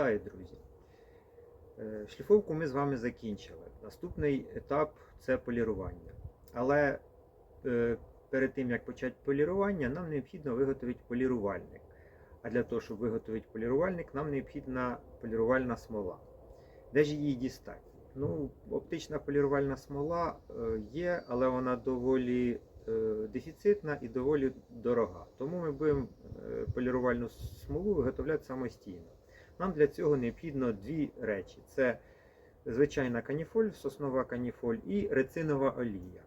Вітаю, друзі! Е, Шліфовку ми з вами закінчили. Наступний етап це полірування. Але е, перед тим як почати полірування, нам необхідно виготовити полірувальник. А для того, щоб виготовити полірувальник, нам необхідна полірувальна смола. Де ж її дістати? Ну, оптична полірувальна смола е, є, але вона доволі дефіцитна і доволі дорога. Тому ми будемо полірувальну смолу виготовляти самостійно. Нам для цього необхідно дві речі: це звичайна каніфоль, соснова каніфоль і рецинова олія.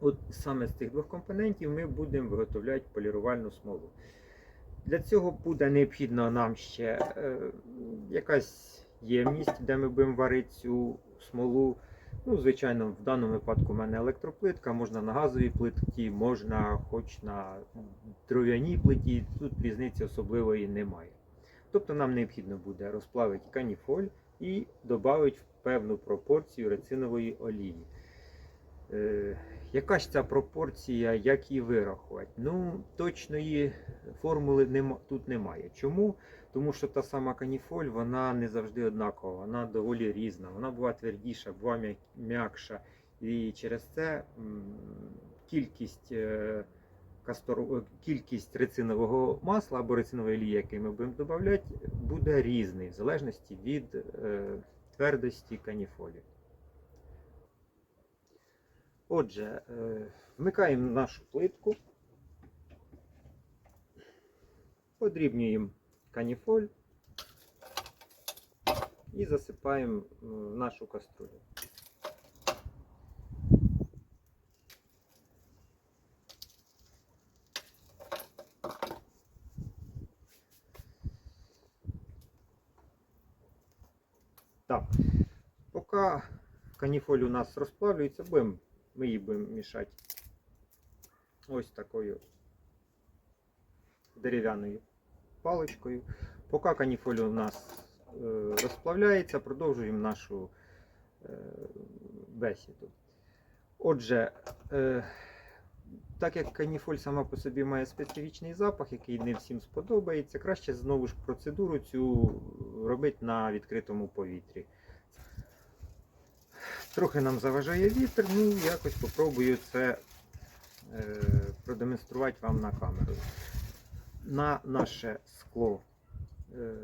От саме з цих двох компонентів ми будемо виготовляти полірувальну смолу. Для цього буде необхідно нам ще е, якась ємність, де ми будемо варити цю смолу. Ну, звичайно, в даному випадку в мене електроплитка, можна на газовій плитці, можна хоч на дров'яній плиті, тут різниці особливої немає. Тобто нам необхідно буде розплавити каніфоль і додати певну пропорцію рецинової олії. Е, яка ж ця пропорція, як її вирахувати? Ну, точної формули нема, тут немає. Чому? Тому що та сама каніфоль, вона не завжди однакова, вона доволі різна. Вона буває твердіша, м'як- м'якша. І через це м, кількість, е, кастор... е, кількість рецинового масла або рецинової олії, який ми будемо додавати, буде різний в залежності від е, твердості каніфолі. Отже, е, вмикаємо нашу плитку, подрібнюємо каніфоль і засипаємо е, нашу каструлю. Так, поки каніфоль у нас розплавлюється, будемо, ми її будемо мішати ось такою дерев'яною паличкою. Поки каніфоль у нас е, розплавляється, продовжуємо нашу е, бесіду. Отже, е, так як каніфоль сама по собі має специфічний запах, який не всім сподобається, краще знову ж процедуру цю робити на відкритому повітрі. Трохи нам заважає вітер, ну якось попробую це е, продемонструвати вам на камеру. На наше скло е,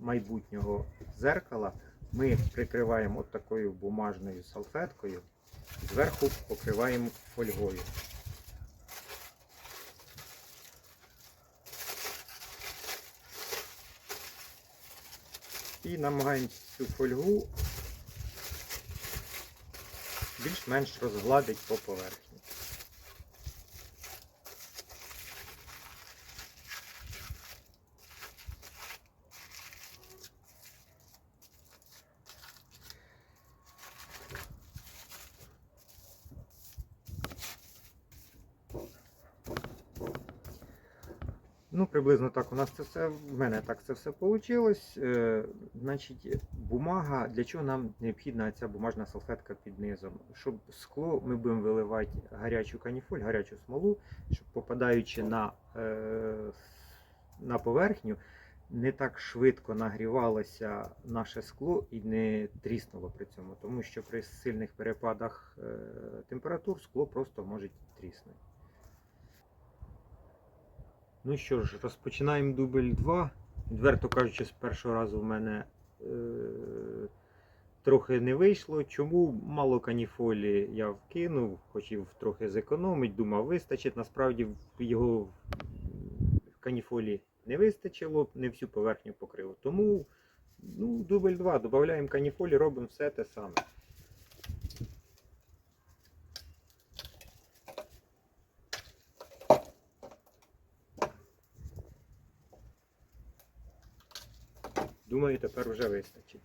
майбутнього зеркала ми прикриваємо от такою бумажною салфеткою, зверху покриваємо фольгою. І намагаємося цю фольгу більш-менш розгладить по поверхні. Ну, приблизно так у нас це все, в мене так це все вийшло. Е, значить, бумага, для чого нам необхідна ця бумажна салфетка під низом? Щоб скло ми будемо виливати гарячу каніфоль, гарячу смолу, щоб попадаючи на, е, на поверхню, не так швидко нагрівалося наше скло і не тріснуло при цьому, тому що при сильних перепадах е, температур скло просто може тріснути. Ну що ж, розпочинаємо дубль 2. Відверто кажучи, з першого разу в мене е, трохи не вийшло. Чому мало каніфолі я вкинув, хотів трохи зекономити, думав, вистачить. Насправді його в каніфолі не вистачило, не всю поверхню покрило. Тому ну, дубль 2, додаємо каніфолі, робимо все те саме. Думаю, тепер вже вистачить.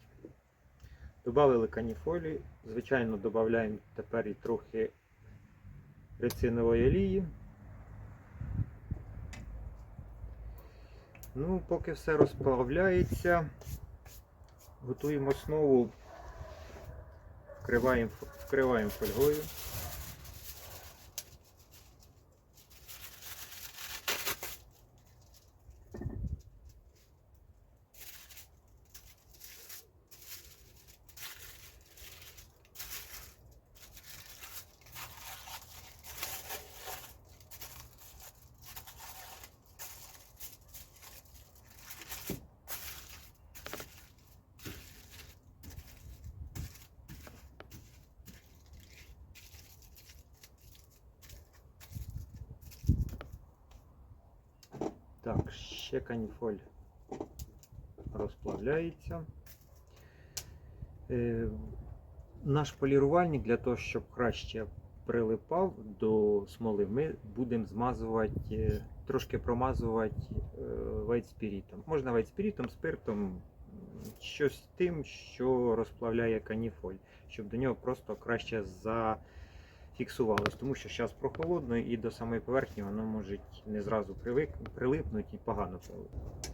Добавили каніфолі. Звичайно, додаємо тепер і трохи рецинової олії. Ну, поки все розплавляється, готуємо основу, вкриваємо, вкриваємо фольгою. Так, ще каніфоль розплавляється. Е, наш полірувальник для того, щоб краще прилипав до смоли, ми будемо змазувати, е, трошки промазувати е, вайтспірітом. Можна вайтспірітом, спиртом, щось тим, що розплавляє каніфоль, щоб до нього просто краще зафіксувалось. Тому що зараз прохолодно і до самої поверхні воно може не зразу прилипнути і погано прилипнути.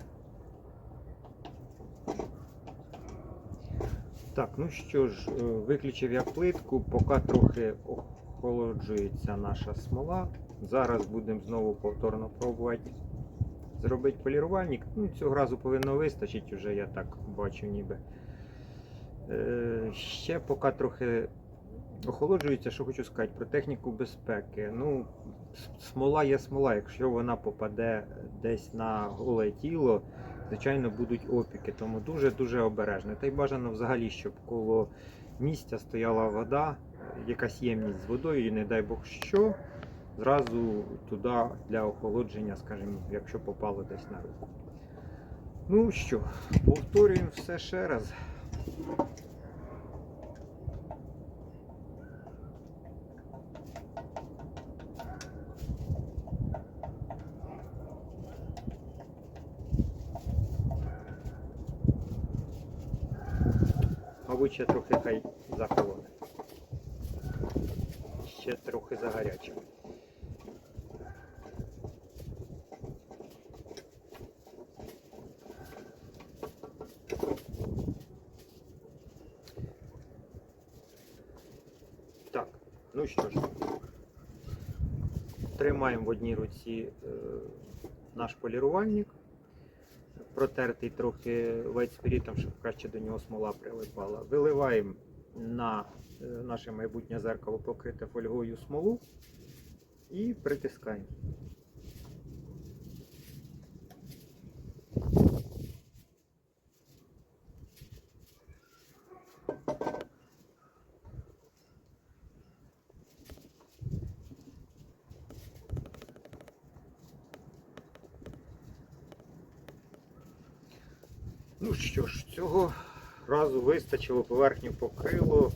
Так, ну що ж, е, виключив я плитку, поки трохи охолоджується наша смола. Зараз будемо знову повторно пробувати зробити полірувальник. Ну, цього разу повинно вистачити, вже я так бачу ніби. Е, ще поки трохи охолоджується, що хочу сказати про техніку безпеки. Ну, смола є смола, якщо вона попаде десь на голе тіло, звичайно, будуть опіки, тому дуже-дуже обережно. Та й бажано взагалі, щоб коло місця стояла вода, якась ємність з водою, і не дай Бог що, зразу туди для охолодження, скажімо, якщо попало десь на руку. Ну що, повторюємо все ще раз. Мабуть, ще трохи хай захолоне. Ще трохи загаряче. Так, ну що ж, тримаємо в одній руці е, наш полірувальник протертий трохи вайтспірітом, щоб краще до нього смола прилипала. Виливаємо на е, наше майбутнє зеркало покрите фольгою смолу і притискаємо. Ну що ж, цього разу вистачило, поверхню покрило,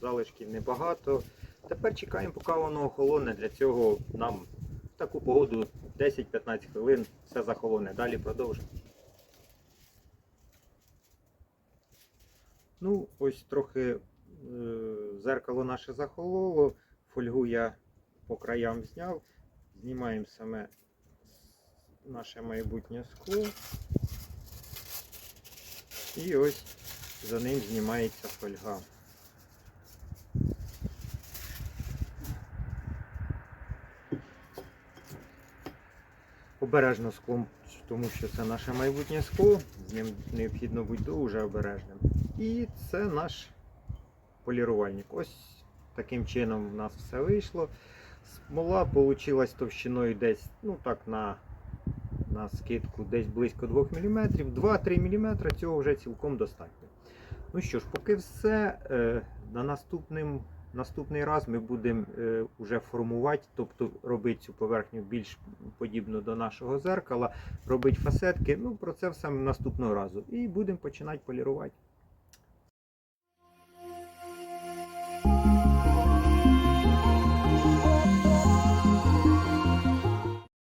залишків небагато. Тепер чекаємо, поки воно охолоне. Для цього нам в таку погоду 10-15 хвилин все захолоне. Далі продовжимо. Ну, ось трохи е, зеркало наше захололо, фольгу я по краям зняв. Знімаємо саме наше майбутнє скло. І ось за ним знімається фольга. Обережно склом, тому що це наше майбутнє скло, з ним необхідно бути дуже обережним. І це наш полірувальник. Ось таким чином у нас все вийшло. Смола вийшла товщиною десь, ну так, на на скидку десь близько 2 мм. 2-3 мм цього вже цілком достатньо. Ну що ж, поки все, е, на наступним, наступний раз ми будемо е, вже формувати, тобто робити цю поверхню більш подібну до нашого зеркала, робити фасетки. Ну, про це все наступного разу. І будемо починати полірувати.